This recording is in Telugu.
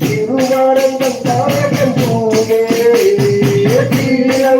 తిరుమారంగం తాగం పూగే తీరం